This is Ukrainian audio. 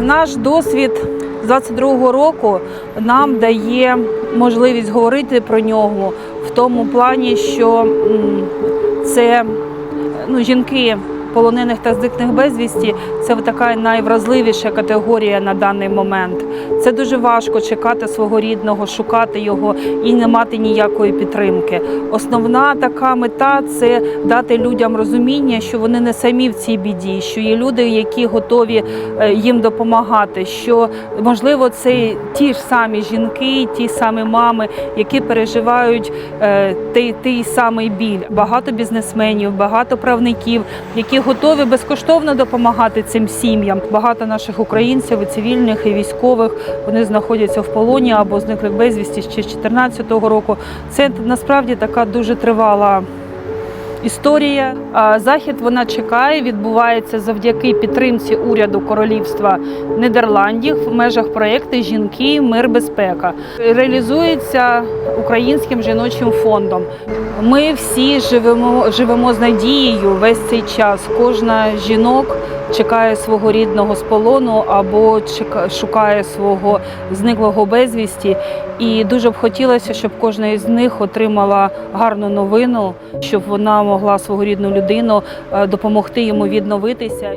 Наш досвід з 22-го року нам дає можливість говорити про нього в тому плані, що це ну, жінки полонених та зниклих безвісті це така найвразливіша категорія на даний момент. Це дуже важко чекати свого рідного, шукати його і не мати ніякої підтримки. Основна така мета це дати людям розуміння, що вони не самі в цій біді, що є люди, які готові е, їм допомагати. Що можливо, це ті ж самі жінки, ті самі мами, які переживають е, той, той самий біль. Багато бізнесменів, багато правників, які готові безкоштовно допомагати цим сім'ям. Багато наших українців, і цивільних і військових, вони знаходяться в полоні або зникли безвісті ще з 2014 року. Це насправді така дуже тривала. Історія захід вона чекає, відбувається завдяки підтримці уряду королівства Нідерландів в межах проєкту Жінки, мир, безпека реалізується українським жіночим фондом. Ми всі живемо, живемо з надією весь цей час. Кожна жінок чекає свого рідного з полону або шукає свого зниклого безвісті. І дуже б хотілося, щоб кожна із них отримала гарну новину, щоб вона могла свого рідну людину е, допомогти йому відновитися.